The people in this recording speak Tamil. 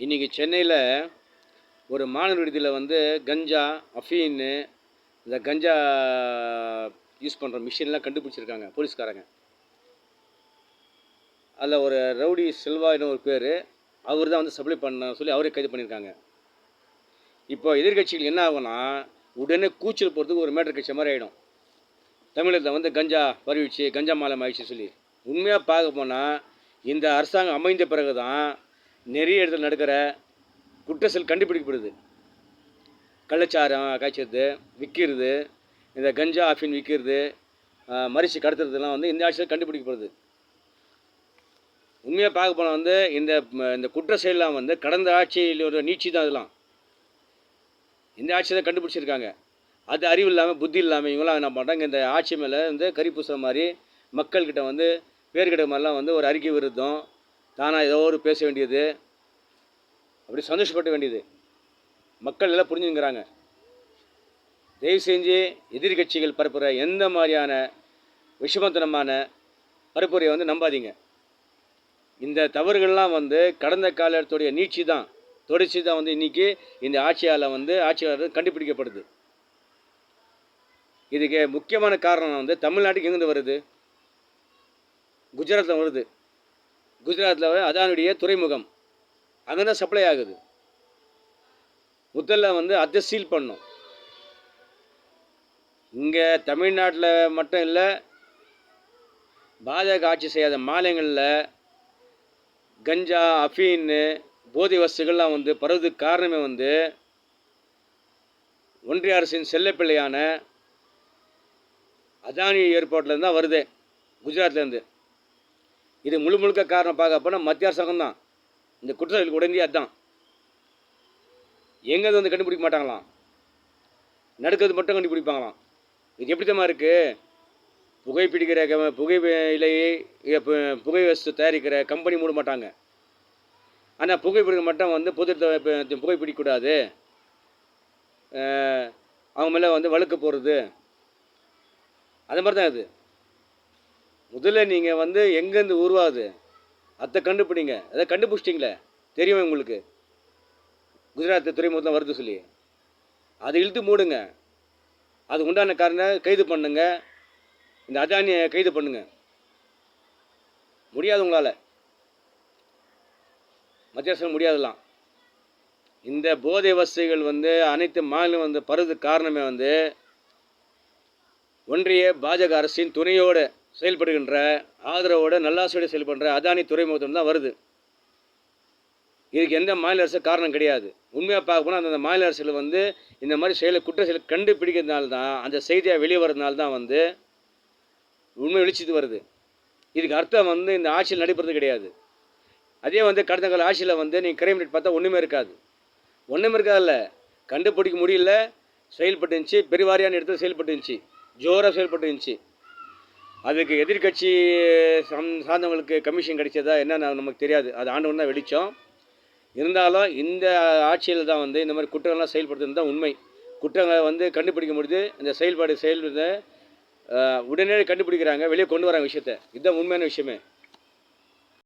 இன்றைக்கி சென்னையில் ஒரு மாணவர் விடுதியில் வந்து கஞ்சா அஃபீன்னு இந்த கஞ்சா யூஸ் பண்ணுற மிஷின்லாம் கண்டுபிடிச்சிருக்காங்க போலீஸ்காரங்க. அதில் ஒரு ரவுடி செல்வான்னு ஒரு பேர் அவர் தான் வந்து சப்ளை பண்ண சொல்லி அவரே கைது பண்ணியிருக்காங்க இப்போ எதிர்கட்சிகள் என்ன ஆகும்னா உடனே கூச்சல் போகிறதுக்கு ஒரு மேட்டர் கட்சி மாதிரி ஆகிடும் தமிழகத்தில் வந்து கஞ்சா பரவிடுச்சு கஞ்சா மாலம் ஆயிடுச்சு சொல்லி. உண்மையாக பார்க்க போனால் இந்த அரசாங்கம் அமைந்த பிறகு தான் நிறைய இடத்துல நடக்கிற குற்ற செயல் கண்டுபிடிக்கப்படுது. கள்ளச்சாரம் காய்ச்சறது விற்கிறது இந்த கஞ்சா ஆஃபின் விற்கிறது மரிச்சு கடத்துறதுலாம் வந்து இந்த ஆட்சியில் கண்டுபிடிக்கப்படுது. உண்மையாக பார்க்க போனால் வந்து இந்த இந்த குற்ற செயலாம் வந்து கடந்த ஆட்சியிலோட நீட்சி தான் அதெல்லாம். இந்த ஆட்சி தான் கண்டுபிடிச்சிருக்காங்க. அது அறிவு இல்லாமல் புத்தி இல்லாமல் இவங்களாம் என்ன பண்ணுறாங்க இந்த ஆட்சி மேலே வந்து கறி பூசுகிற மாதிரி மக்கள்கிட்ட வந்து பேர்கிட்ட மாதிரிலாம் வந்து ஒரு அறிக்கை விருத்தம் தானாக ஏதோ ஒரு பேச வேண்டியது. அப்படி சந்தோஷப்பட வேண்டியது. மக்கள் எல்லாம் புரிஞ்சுங்கிறாங்க. தயவு செஞ்சு எதிர்கட்சிகள் பரப்புகிற எந்த மாதிரியான விஷமத்தனமான பரப்புரையை வந்து நம்பாதீங்க. இந்த தவறுகள்லாம் வந்து கடந்த காலத்துடைய நீட்சி தான். தொடர்ச்சி தான் வந்து இன்றைக்கி இந்த ஆட்சியால் வந்து ஆட்சியாளர் கண்டுபிடிக்கப்படுது. இதுக்கு முக்கியமான காரணம் வந்து தமிழ்நாட்டுக்கு எங்கேருந்து வருது? குஜராத்தில் வருது. குஜராத்தில் அதானுடைய துறைமுகம். அங்கே தான் சப்ளை ஆகுது. முதல்ல வந்து அதை சீல் பண்ணும். இங்கே தமிழ்நாட்டில் மட்டும் இல்லை பாஜக ஆட்சி செய்யாத மாநிலங்களில் கஞ்சா அஃபீன்னு போதை வஸ்துகள்லாம் வந்து பரவுறதுக்கு காரணமே வந்து ஒன்றிய அரசின் செல்லப்பிள்ளையான அதானி ஏர்போர்ட்லேருந்து தான் வருது குஜராத்லேருந்து இது முழு முழுக்க காரணம் பார்க்க போனால் மத்திய அரசாங்கம் தான் இந்த குற்றவாளிகளுக்கு உடனடியாக அதுதான் எங்கே வந்து கண்டுபிடிக்க மாட்டாங்களாம்? நடக்கிறது மட்டும் கண்டுபிடிப்பாங்களாம். இது எப்படி தான் இருக்குது புகைப்பிடிக்கிற க புகை இலையை புகை வசத்து தயாரிக்கிற கம்பெனி மூட மாட்டாங்க. ஆனால் புகைப்பிடிக்க மட்டும் வந்து புது இடத்துல இப்ப அவங்க மேலே வந்து வழுக்க போடுறது. அது மாதிரி தான் இது. முதல்ல நீங்கள் வந்து எங்கேருந்து உருவாகுது? அதை கண்டுபிடிங்க. அதை கண்டுபிடிச்சிட்டிங்களே? தெரியும் உங்களுக்கு? குஜராத் துறைமுகத்தில் வருது சொல்லி. அதை இழுத்து மூடுங்க. அது உண்டான காரணம் கைது பண்ணுங்க. இந்த அதானியை கைது பண்ணுங்க. முடியாது உங்களால். மத்திய அரசு முடியாதுலாம். இந்த போதை வசதிகள் வந்து அனைத்து மாநிலம் வந்து பருது காரணமே வந்து ஒன்றிய பாஜக அரசின் துணையோடு செயல்படுகின்ற ஆதரவோட நல்லாசையோடு செயல்படுற அதானி துறைமுகத்தில் தான் வருது. இதுக்கு எந்த மாநில அரசு காரணம் கிடையாது. உண்மையாக பார்க்க போனால் அந்த மாநில அரசில் வந்து இந்த மாதிரி செயலை குற்ற செயலை கண்டுபிடிக்கிறதுனால தான் அந்த செய்தியாக வெளியே வர்றதுனால தான் வந்து உண்மை வெளிச்சத்து வருது. இதுக்கு அர்த்தம் வந்து இந்த ஆட்சியில் நடைபெறது கிடையாது. அதே வந்து கடந்த கால ஆட்சியில் வந்து நீங்கள் கிரைம் ரேட் பார்த்தா ஒன்றுமே இருக்காது. ஒன்றுமே இருக்காதுல்ல. கண்டுபிடிக்க முடியல செயல்பட்டுருந்துச்சு பெருவாரியான இடத்துல செயல்பட்டுருந்துச்சு ஜோராக செயல்பட்டுருந்துச்சு. அதுக்கு எதிர்க்கட்சி சம் சார்ந்தவங்களுக்கு கமிஷன் கிடைச்சதா என்னன்னு நமக்கு தெரியாது. அது ஆண்டவன் தான் வெளிச்சம் இருந்தாலும் இந்த ஆட்சியில் தான் வந்து இந்த மாதிரி குற்றங்கள்லாம் செயல்படுத்துறது தான் உண்மை. குற்றங்களை வந்து கண்டுபிடிக்க முடியுது இந்த செயல்பாடு செயல்படுத்த உடனே கண்டுபிடிக்கிறாங்க வெளியே கொண்டு வராங்க விஷயத்த. இதுதான் உண்மையான விஷயமே.